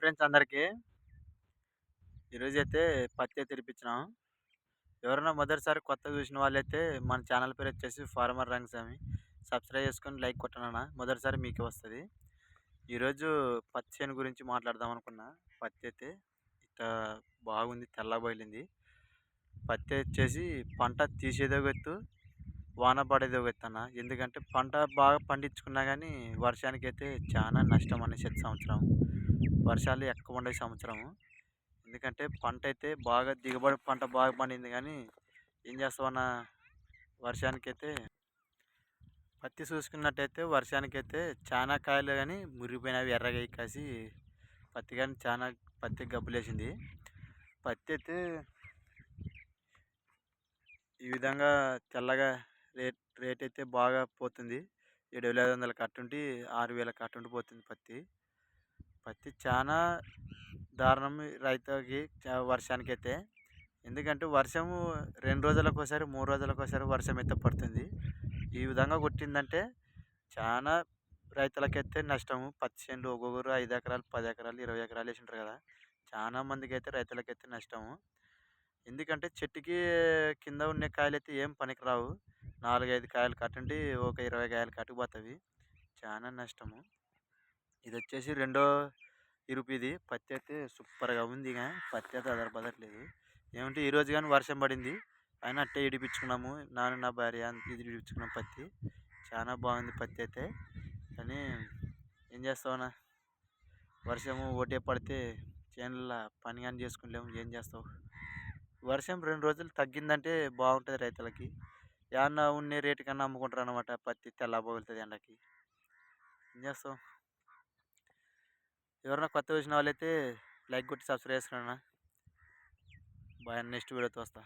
Friends అందరికీ. ఈరోజు అయితే పత్తి తెరిపించినాం ఎవరైనా మొదటిసారి కొత్తగా చూసిన వాళ్ళైతే మన ఛానల్ పేరు వచ్చేసి ఫార్మర్ రంగస్వామి సబ్స్క్రైబ్ చేసుకొని లైక్ కొట్టనన్నా మొదటిసారి మీకు వస్తుంది. ఈరోజు పత్తి చేను గురించి మాట్లాడదాం అనుకున్నా. పత్తి అయితే ఇట్లా బాగుంది తెల్లబోయింది పత్తి వచ్చేసి పంట తీసేదో గొత్తు వాన పడేదో ఎత్తన్న ఎందుకంటే పంట బాగా పండించుకున్నా కానీ వర్షానికి అయితే చాలా నష్టం అనేసి సంవత్సరం. వర్షాలు ఎక్కువ ఉండే సంవత్సరము. ఎందుకంటే పంట అయితే బాగా దిగుబడి పంట బాగా పండింది కానీ ఏం చేస్తామన్న వర్షానికైతే పత్తి చూసుకున్నట్టయితే వర్షానికైతే చాలా కాయలు కానీ మురిగిపోయినవి ఎర్రగా కాసి పత్తి కానీ చాలా పత్తి గబ్బులేసింది. పత్తి అయితే ఈ విధంగా తెల్లగా రేట్ రేట్ అయితే బాగా పోతుంది. ఏడు వేల ఐదు వందల కట్టుంటి ఆరు వేల కట్టుంటి పోతుంది పత్తి. పత్తి చాలా దారుణం రైతుకి వర్షానికి అయితే ఎందుకంటే వర్షము రెండు రోజులకు ఒకసారి మూడు రోజులకు ఒకసారి వర్షం అయితే పడుతుంది. ఈ విధంగా కొట్టిందంటే చాలా రైతులకైతే నష్టము. పత్తి చేనులు ఒక్కొక్కరు ఐదు ఎకరాలు పది ఎకరాలు ఇరవై ఎకరాలు వేసి ఉంటారు కదా. చాలా మందికి అయితే రైతులకైతే నష్టము. ఎందుకంటే చెట్టుకి కింద ఉండే కాయలు అయితే ఏం పనికిరావు నాలుగైదు కాయలు కట్టండి ఒక ఇరవై కాయలు కట్టుకుపోతుంది చాలా నష్టము. ఇది వచ్చేసి రెండో ఇరుపు ఇది పత్తి అయితే సూపర్గా ఉంది కానీ పత్తి అయితే అదర బదట్లేదు ఏమంటే ఈరోజు కానీ వర్షం పడింది. అయినా అట్టే ఇడిపించుకున్నాము. నాన్న నా భార్య ఇది ఇడిపించుకున్నాం పత్తి. చాలా బాగుంది పత్తి అయితే. కానీ ఏం చేస్తావునా వర్షము ఒకటే పడితే చేనుల పని కానీ చేసుకునేలేము ఏం చేస్తావు? వర్షం రెండు రోజులు తగ్గిందంటే బాగుంటుంది రైతులకి. ఏమన్నా ఉండే రేటు కన్నా అమ్ముకుంటారు అనమాట పత్తి తెల్లబోగులుతుంది ఎండకి. ఏం చేస్తావు? ఎవరైనా కొత్త వచ్చిన వాళ్ళైతే లైక్ కొట్టి సబ్స్క్రైబ్ చేసుకున్నా బాయ్ నెక్స్ట్ వీడియోతో వస్తా.